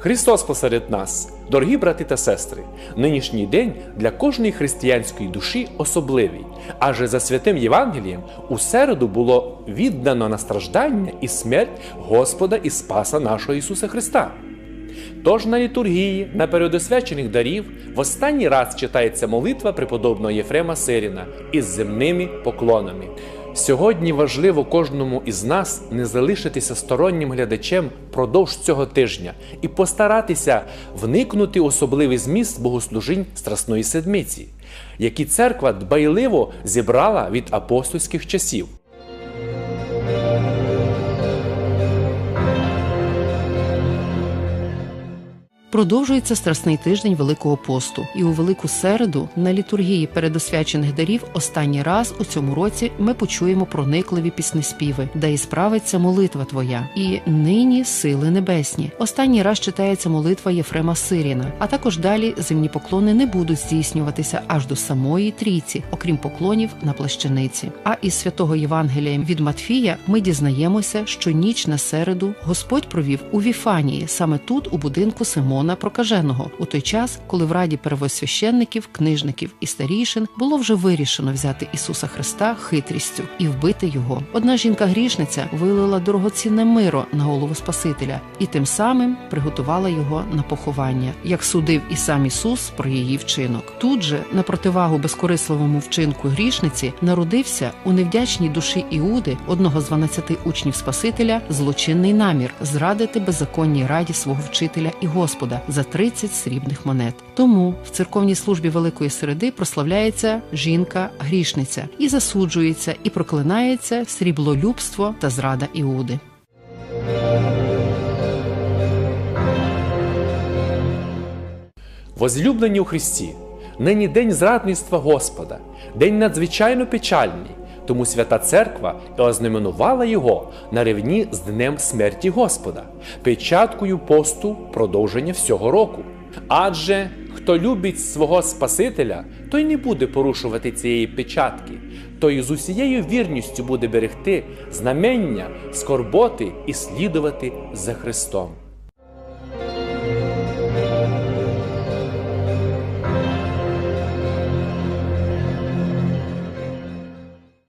Христос посеред нас, дорогі брати та сестри, нинішній день для кожної християнської душі особливий, адже за святим Євангелієм у середу було віддано на страждання і смерть Господа і Спаса нашого Ісуса Христа. Тож на літургії, на передосвячених дарів, в останній раз читається молитва преподобного Єфрема Сиріна із земними поклонами. Сьогодні важливо кожному із нас не залишитися стороннім глядачем продовж цього тижня і постаратися вникнути особливий зміст богослужінь Страсної Седмиці, які церква дбайливо зібрала від апостольських часів. Продовжується страсний тиждень Великого посту, і у Велику середу на літургії передосвячених дарів останній раз у цьому році ми почуємо проникливі піснеспіви, де і справиться молитва твоя, і нині сили небесні. Останній раз читається молитва Єфрема Сиріна, а також далі земні поклони не будуть здійснюватися аж до самої трійці, окрім поклонів на плащаниці. А із святого Євангелія від Матфія ми дізнаємося, що ніч на середу Господь провів у Віфанії, саме тут, у будинку Симона Прокаженого, у той час, коли в раді первосвященників, книжників і старішин було вже вирішено взяти Ісуса Христа хитрістю і вбити його. Одна жінка-грішниця вилила дорогоцінне миро на голову Спасителя і тим самим приготувала його на поховання, як судив і сам Ісус про її вчинок. Тут же, на противагу безкорисливому вчинку грішниці, народився у невдячній душі Іуди, одного з 12 учнів Спасителя, злочинний намір зрадити беззаконній раді свого вчителя і Господа за 30 срібних монет. Тому в церковній службі Великої Середи прославляється жінка-грішниця і засуджується і проклинається сріблолюбство та зрада Іуди. Возлюблені у Христі, нині день зрадництва Господа, день надзвичайно печальний, тому свята церква ознаменувала його на рівні з днем смерті Господа, печаткою посту продовження всього року. Адже хто любить свого Спасителя, той не буде порушувати цієї печатки, той з усією вірністю буде берегти знамення, скорботи і слідувати за Христом.